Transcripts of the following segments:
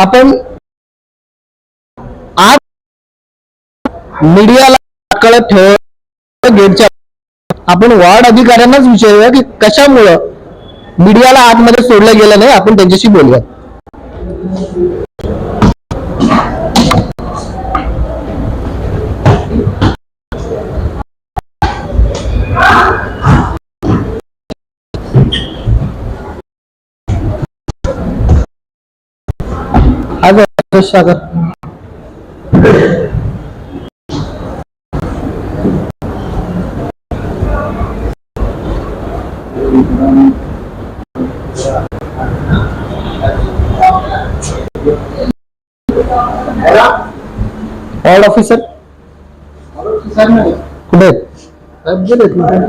आपण आज मीडियाला कळत ठेव गेटच्या. आपण वार्ड अधिकाऱ्यांनाच विचारूया की कशामुळं मीडियाला आतमध्ये सोडलं गेलं नाही? आपण त्यांच्याशी बोलूया. सागर वॉर्ड ऑफिसर कुठे आहेत?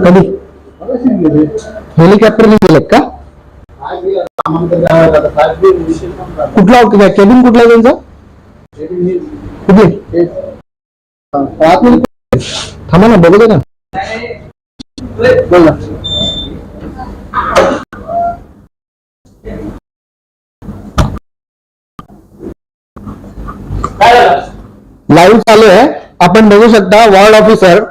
कधी हेलिकॉप्टरने गेलेत का कुठला केबिन कुठला आहे त्यांचा? कुठे? थांबा ना बघू दे ना. बोल ना. लाईव्ह चालू आहे. आपण बघू शकता वॉर्ड ऑफिसर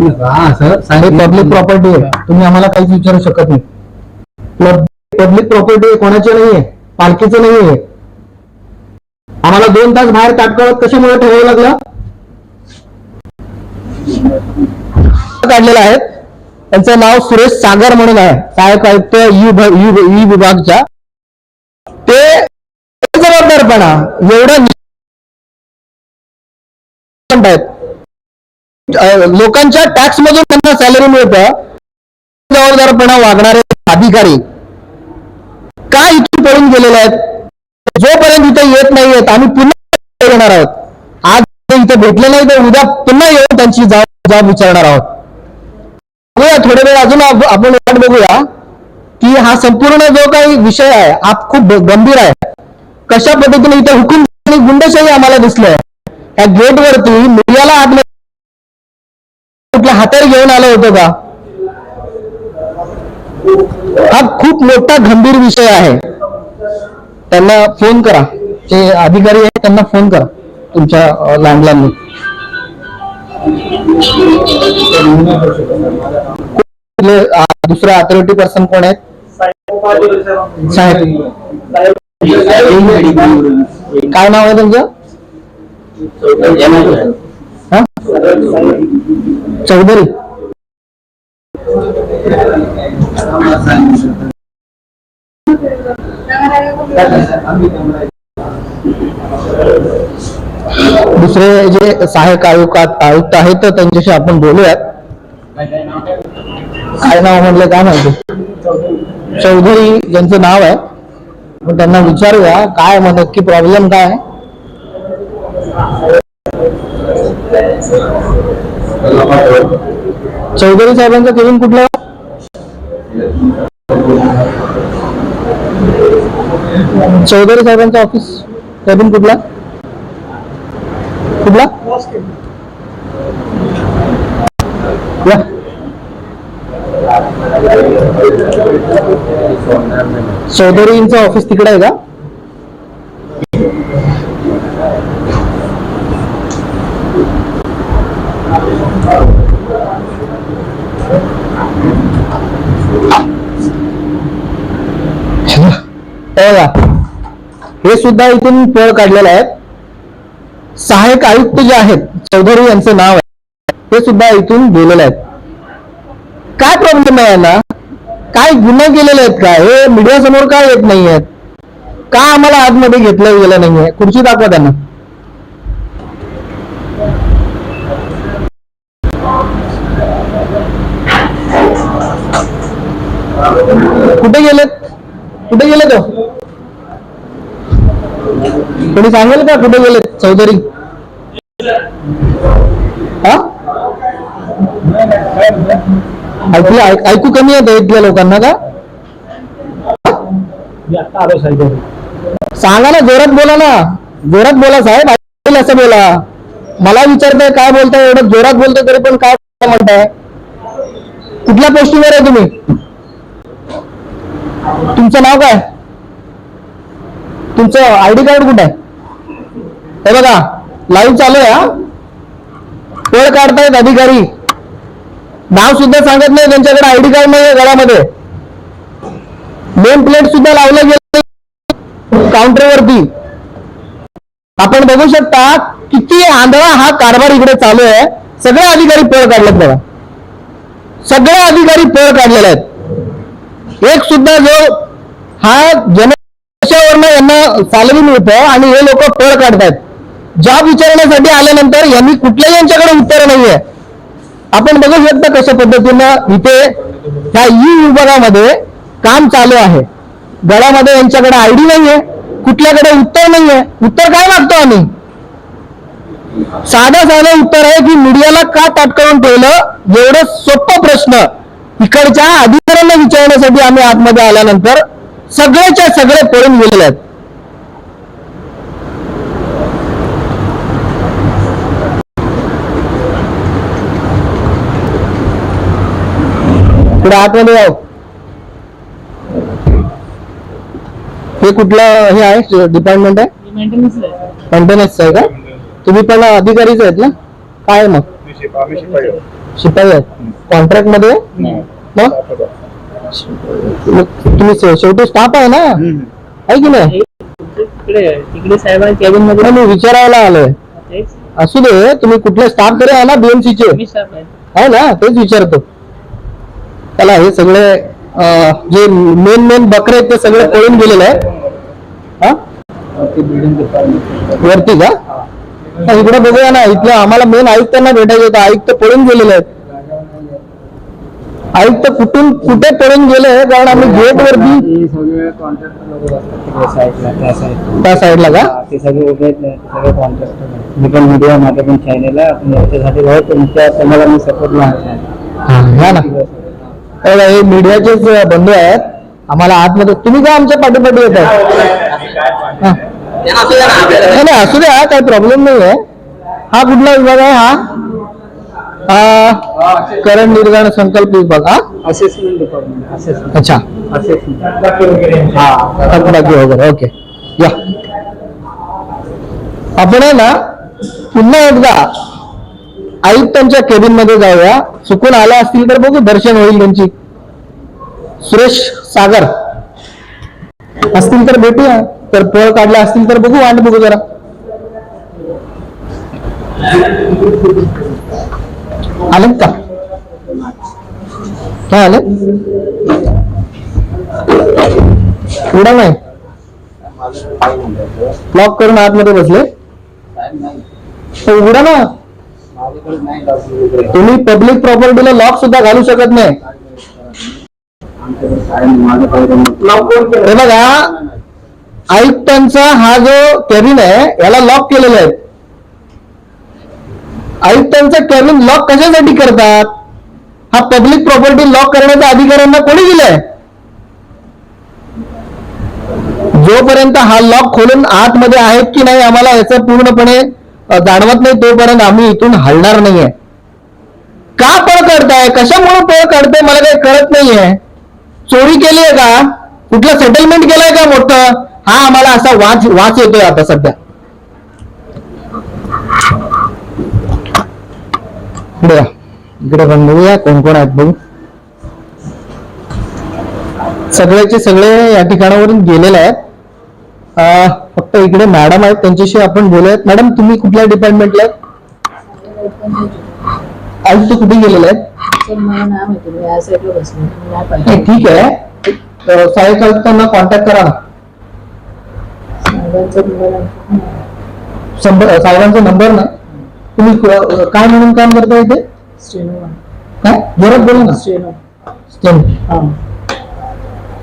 हे पब्लिक प्रॉपर्टी आहे. तुम्ही आम्हाला काहीच विचारू शकत नाही. पब्लिक प्रॉपर्टी कोणाची नाहीये पालखीचं नाहीये. आम्हाला दोन तास बाहेर ताटकळत कशामुळे ठेवावं लागलं? काढलेलं आहे. त्यांचं नाव सुरेश सागर म्हणून आहे. सहायक आयुक्त यू विभागच्या. ते जबाबदारपणा एवढं आहेत. लोकांच्या टॅक्स मधून त्यांना सॅलरी मिळतं. जबाबदारपणा वागणारे अधिकारी. का इथून पळून गेलेले आहेत? जोपर्यंत इथे येत नाहीयेत आम्ही पुन्हा येणार आहोत. आज इथे भेटले नाही तर उद्या पुन्हा येऊन त्यांची जाब जाब विचारणार आहोत. बघूया थोडे वेळ अजून आपण वाट बघूया की हा संपूर्ण जो काही विषय आहे हा खूप गंभीर आहे. कशा पद्धतीने इथे हुकूम आणि गुंडशाही आम्हाला दिसलंय? या गेटवरती मीडियाला आतमध्ये कुठल्या हातावर घेऊन आलं होतं का? हा खूप मोठा गंभीर विषय आहे. त्यांना फोन करा. जे अधिकारी आहेत त्यांना फोन करा. तुमच्या लँडलाईन दुसरा अथॉरिटी पर्सन कोण आहेत? काय नाव आहे त्यांचं? हा? चौधरी. दुसरे जे सहाय्यक आयुक्त आयुक्त आहेत तर त्यांच्याशी आपण बोलूयात. काय नाव म्हटलं काय माहिती? चौधरी ज्यांचं नाव आहे आपण त्यांना विचारूया काय मग नक्की प्रॉब्लेम काय आहे? चौधरी साहेबांचा केविन कुठला? चौधरी साहेबांचा ऑफिस केबिन कुठला? कुठला? या. चौधरींचं ऑफिस तिकडे आहे का बघा हे सुद्धा इथून पळ काढलेलं आहे. सहाय्यक आयुक्त जे आहेत चौधरी यांचं नाव आहे. ते सुद्धा इथून गेलेले आहेत काय प्रॉब्लेम आहे यांना? काय गुन्हा केलेले आहेत का? हे मीडिया समोर काय येत नाही आहेत का आम्हाला आतमध्ये घेतलं गेलं नाहीये? खुर्ची दाखवा त्यांना. कुठे गेलेत? कुठे गेले तो हो? कोणी सांगेल का कुठे गेले? चौधरी. हा? ऐकलं ऐकू कमी आहे इथल्या लोकांना का? सांगा ना जोरात बोला ना. जोरात बोला साहेब असं बोला. मला विचारताय काय बोलताय एवढं जोरात बोलतोय तरी पण काय म्हणताय? कुठल्या पोस्टिंगवर आहे तुम्ही? तुमचं नाव काय? तुमचं आयडी कार्ड कुठं आहे? हे बघा लाईव्ह चालू आहे हा. पळ काढतायत अधिकारी. नाव सुद्धा सांगत नाही त्यांच्याकडे आयडी कार्ड नाही गळ्यामध्ये नेम प्लेट सुद्धा लावलं गेलं काउंटरवरती आपण बघू शकता किती आंधळा हा कारभार इकडे चालू आहे. सगळे अधिकारी पळ काढलेत बघा. सगळे अधिकारी पळ काढलेले आहेत. एक सुद्धा जो हा जन सॅलरी मिळतं आणि हे लोक पळ काढतायत. जॉब विचारण्यासाठी आल्यानंतर यांनी कुठल्याही यांच्याकडे उत्तर नाहीये. आपण बघू शकता कशा पद्धतीनं इथे त्या ई विभागामध्ये काम चालू आहे. गळ्यामध्ये यांच्याकडे आयडी नाहीये कुठल्याकडे उत्तर नाहीये. उत्तर काय मागतो आम्ही? साधा साधा उत्तर आहे की मीडियाला का ताटकळून ठेवलं? एवढं सोपं प्रश्न. इकडच्या अधिकाऱ्यांना विचारण्यासाठी आम्ही आतमध्ये आल्यानंतर सगळेच्या सगळे पळून गेलेले आहेत. पुढे आतमध्ये जाऊ. हे कुठलं हे आहे? डिपार्टमेंट आहे? मेंटेनन्स आहे मेंटेनन्स आहे का? तुम्ही पण अधिकारीच आहेत ना? काय मग? शिपाई आहेत. कॉन्ट्रॅक्टमध्ये? मग मग? तुम्ही शे- शेवटी स्टाफ आहे ना? आहे की नाही? तिकडे आहे. तिकडे साहेब कॅबिनमध्ये मी विचारायला आलोय. तेच. असू दे तुम्ही कुठले स्टाफ तरी आहे ना बीएमसी चे? मी स्टाफ आहे. आहे ना? तेच विचारतो. त्याला हे सगळे जे मेन मेन बकरे आहेत ते सगळे पळून गेलेले आहेत. हा? वरती का? इकडे बघूया ना इथल्या आम्हाला मेन आयुक्तांना भेटायचे होतं. आयुक्त पळून गेलेले आहेत. आयुक्त कुठून कुठे पळून गेले? कारण आम्ही गेट वरती त्या साईड त्या साईडला का? ते सगळे उभे मी पण मीडिया माझ्या पण चॅनेल आहे आपण याच्यासाठी सपोर्ट हा घ्या ना. हे मीडियाचेच बंधू आहेत. आम्हाला आतमध्ये तुम्ही काय आमच्या पाठीपाठी येत आहे हा. नाही नाही, असू द्या काही प्रॉब्लेम नाही आहे हा कुठला विभाग आहे हा? हा करण निर्माण संकल्प विभाग हा? असेसमेंट डिपार्टमेंट असेसमेंट अच्छा. असेसमेंट हा तक्रारी वगैरे ओके. या. आपण आहे ना पुन्हा एकदा आयुक्तांच्या केबिनमध्ये जाऊया. चुकून आल्या असतील तर बघू दर्शन होईल त्यांची. सुरेश सागर. असतील तर भेटूया. तर पळ काढला असतील तर बघू वाट बघू जरा. आलेत का? काय आले उडा नाही. लॉक करून आतमध्ये बसले. उघडा ना? तुम्ही पब्लिक प्रॉपर्टीला लॉक सुद्धा घालू शकत नाही. हे बघा आयुक्तांचा हा जो कॅबिन आहे याला लॉक केलेला आहे आयुक्तांचा कॅबिन लॉक कशासाठी करतात? हा पब्लिक प्रॉपर्टी लॉक करण्याचा अधिकाऱ्यांना कोणी दिलाय? जोपर्यंत हा लॉक खोलून आतमध्ये आहेत की नाही आम्हाला याचं पूर्णपणे जाणवत नाही तोपर्यंत आम्ही इथून हलणार नाहीये. का पळ काढताय? कशामुळे पळ काढताय? मला काही कळत नाहीये. चोरी केली आहे का? कुठलं सेटलमेंट केलंय का मोठं? हा आम्हाला असा वाच वाच येतोय आता सध्या. इकडे इकडे पण बघूया कोण कोण आहेत बघू. सगळ्याचे सगळे या ठिकाणावरून गेलेले आहेत. अं, फक्त इकडे मॅडम आहेत त्यांच्याशी आपण बोलूयात. मॅडम तुम्ही कुठल्या डिपार्टमेंटला आयुक्त कुठे गेलेले पाहिजे ठीक आहे. सहाय्यक आयुक्तांना कॉन्टॅक्ट करा ना. साहेबांचा नंबर आहे. ना तुम्ही काय म्हणून काम करता इथे? स्टेनो काय? जोरात बोला ना. स्टेनो स्टेम.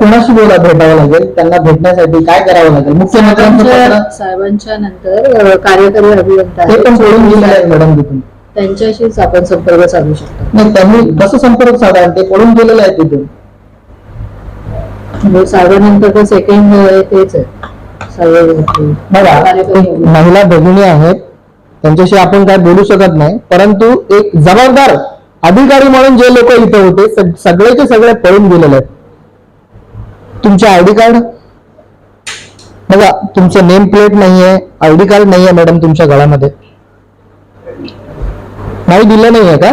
कोणाशी बोला भेटावं लागेल? त्यांना भेटण्यासाठी काय करावं लागेल? मुख्यमंत्र्यांचं पत्र? साहेबांच्या नंतर कार्यकारी अभियंता ते पण सोडून आहेत आहेत. मॅडम तिथून. त्यांच्याशीच आपण संपर्क साधू शकतो. नाही त्यांनी कसं संपर्क साधा ते पळून गेलेले आहेत तिथून. म्हणजे साहेबांनंतर तर सेकंड तेच आहे. साहेब बघा कार्यकारी एक अभियंता. महिला भगिनी आहेत. त्यांच्याशी आपण काय बोलू शकत नाही. परंतु एक जबाबदार अधिकारी म्हणून जे लोक इथे होते सग- सगळेचे सगळे पळून गेलेले आहेत. तुमचे आयडी कार्ड? बघा तुमचं नेम प्लेट नाहीये आयडी कार्ड नाहीये मॅडम तुमच्या गळ्यामध्ये नाही दिलं नाहीये का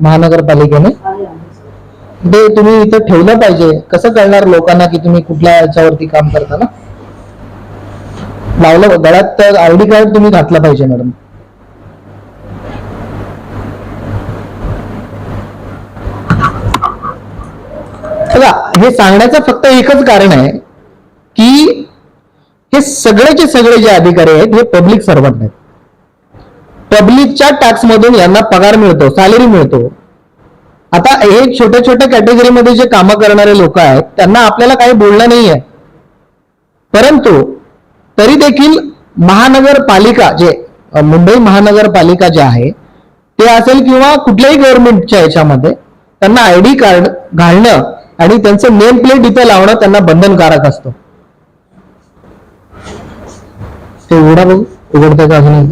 महानगरपालिकेने? ते तुम्ही इथं ठेवलं पाहिजे. कसं कळणार लोकांना की तुम्ही कुठल्या याच्यावरती काम करता ना? लावलं गळ्यात तर आयडी कार्ड तुम्ही घातलं पाहिजे मॅडम. बघा हे सांगण्याचं फक्त एकच कारण आहे की हे सगळेचे सगळे जे अधिकारी आहेत हे पब्लिक सर्वंट आहेत. पब्लिकच्या टॅक्समधून यांना पगार मिळतो सॅलरी मिळतो. आता हे छोट्या छोट्या कॅटेगरीमध्ये जे कामं करणारे लोक आहेत त्यांना आपल्याला काही बोलणं नाहीये परंतु तरी देखील महानगरपालिका जे मुंबई महानगरपालिका जे आहे ते असेल किंवा कुठल्याही गव्हर्नमेंटच्या याच्यामध्ये त्यांना आयडी कार्ड घालणं आणि त्यांचं नेम प्लेट इथे लावणं त्यांना बंधनकारक असतं. ते उघडा बघू. उघडतं का अजून?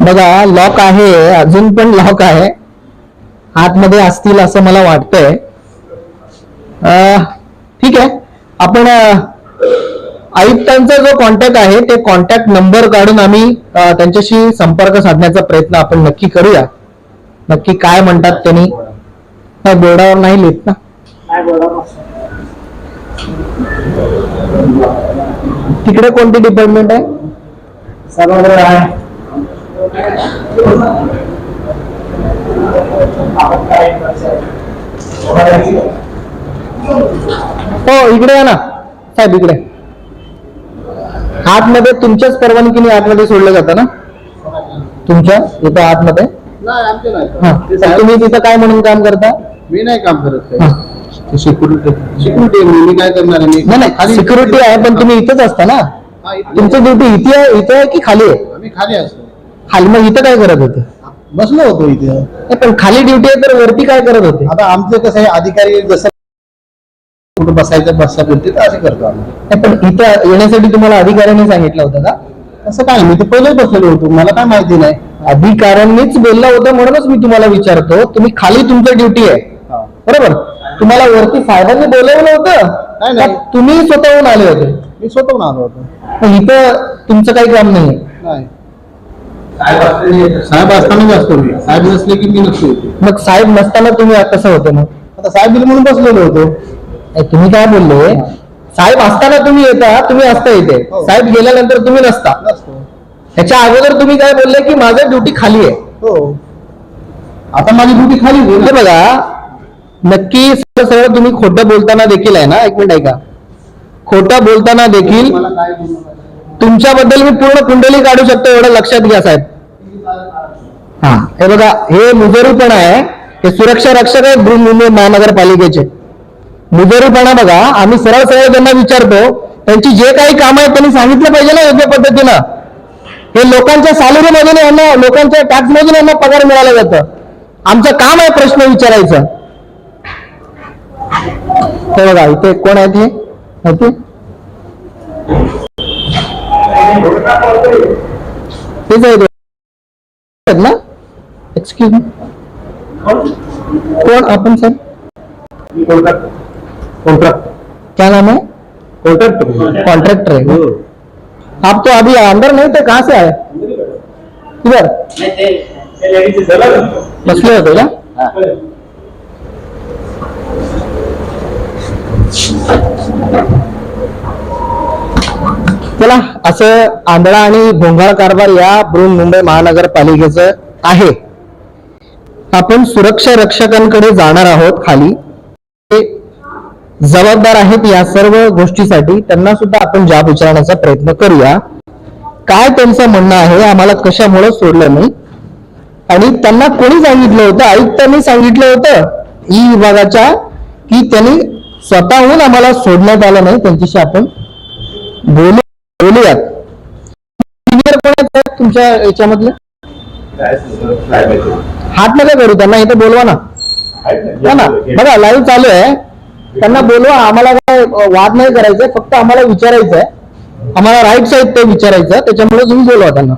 बघा लॉक आहे. अजून पण लॉक आहे. आतमध्ये असतील असं मला वाटतंय. ठीक आहे. आपण आयुक्तांचा जो कॉन्टॅक्ट आहे ते कॉन्टॅक्ट नंबर काढून आम्ही त्यांच्याशी संपर्क साधण्याचा प्रयत्न आपण नक्की करूया. नक्की काय म्हणतात त्यांनी? नाही, बोर्डावर नाही लिहित ना? काय तिकडे कोणती डिपार्टमेंट आहे? आहे. काय हो इकडे या ना. साहेब इकडे. आतमध्ये तुमच्याच परवानगीने आतमध्ये सोडलं जातं ना? तुमच्या इथं आतमध्ये? नाही आमचे नाही. ते तर साहेब- तुम्ही तिथं काय म्हणून काम करता? मी नाही काम करत हा. सिक्युरिटी सिक्युरिटी मी काय करणार आहे? मी नाही नाही खाली सिक्युरिटी आहे पण तुम्ही इथंच असता ना. हा, इथे- तुमचं ड्युटी इथे आहे इथे आहे की खाली आहे? आम्ही खाली असतो. खाली मग इथं काय करत होते? बसलो होतो इथे. नाही, पण खाली ड्युटी आहे तर वरती काय करत होते? आता आमचं कसं आहे अधिकारी जसं कुठं बसायचं बसता बोलते तर असे करतो आम्ही. नाही, पण इथं येण्यासाठी तुम्हाला अधिकाऱ्यांनी सांगितलं होतं का? तसं काय? मी तर पहिले बसलेलो होतो. मला काय माहिती नाही. अधिकाऱ्यांनीच बोललं होतं म्हणूनच मी तुम्हाला विचारतो. तुम्ही खाली तुमचं ड्युटी आहे. बरोबर? तुम्हाला वरती साहेबांनी बोलवलं होतं? नाही, नाही. का तुम्ही स्वतःहून आले होते? मी स्वतःहून आलो होतो. पण इथं तुमचं काही काम नाही नाही. साहेब असतानाच असतो मी. साहेब नसले की मी नसतो इथे. मग साहेब नसताना तुम्ही कसं होतं मग? आता साहेब दिले म्हणून बसलेलो होतो. तुम्ही काय बोलले? साहेब असताना तुम्ही येता तुम्ही असता इथे. हो. साहेब गेल्यानंतर तुम्ही नसता. त्याच्या अगोदर तुम्ही काय बोलले की माझं ड्युटी खाली आहे. हो. आता माझी ड्युटी खाली ना. बघा नक्की सरळ सरळ तुम्ही खोटं बोलताना देखील आहे ना? एक मिनिट ऐका. खोटं बोलताना देखील. तुमच्याबद्दल मी पूर्ण कुंडली काढू शकतो एवढं लक्षात घ्या साहेब. हा. हे बघा हे मुजोरीपणा आहे. हे सुरक्षा रक्षक आहे बृहन मुंबई महानगरपालिकेचे. मुजोरीपणा बघा. आम्ही सरळ सरळ त्यांना विचारतो त्यांची जे काही काम आहेत त्यांनी सांगितलं पाहिजे ना योग्य पद्धतीनं. हे लोकांच्या सॅलरीमधून यांना लोकांच्या टॅक्समधून यांना पगार मिळाला जातं आमचं काम आहे प्रश्न विचारायचं. हे बघा इथे कोण आहेत हे माहिती तेच आहेत ना? एक्सक्यूज मी कोण? आपण सर कॉन्ट्रॅक्ट क्या नाम है? कॉन्ट्रॅक्ट कॉन्ट्रैक्टर है आप तो अभी अंदर नहीं थे कहाँ से आए? किधर बसले होते का चला असं आंधळा आणि भोंगाळ कारभार या बृहन मुंबई महानगरपालिकेचं आहे. आपण सुरक्षा रक्षकांकडे जाणार आहोत खाली. जबाबदार आहेत या सर्व गोष्टीसाठी त्यांना सुद्धा आपण जाब विचारण्याचा प्रयत्न करूया. काय त्यांचं म्हणणं आहे आम्हाला कशामुळे सोडलं नाही? आणि त्यांना कोणी सांगितलं होतं? आयुक्तांनी सांगितलं होतं ई विभागाच्या की त्यांनी स्वतःहून आम्हाला सोडण्यात आलं नाही त्यांच्याशी आपण बोलू बोलूयात. सिनियर कोण आहेत तुमच्या याच्यामधले? हात नका करू त्यांना इथे बोलवा ना. ना बघा लाईव्ह चालू आहे. त्यांना बोलवा आम्हाला काय वाद नाही करायचा फक्त आम्हाला विचारायचं आहे आम्हाला राईट साईड ते विचारायचं त्याच्यामुळे तुम्ही बोलवा त्यांना.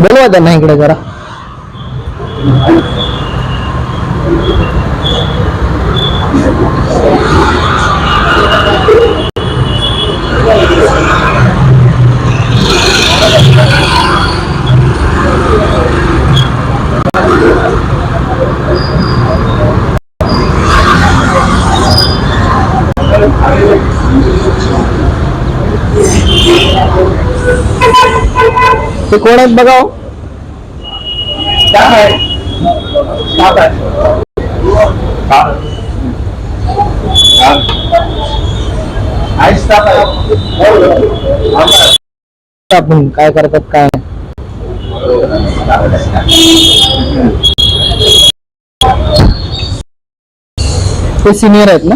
बोलवा त्यांना इकडे जरा. ते कोण आहेत बघा हो. स्टाफ आहे स्टाफ आहे आहे स्टाफ आहे आपण काय करतात काय नाही. ते सिनियर आहेत ना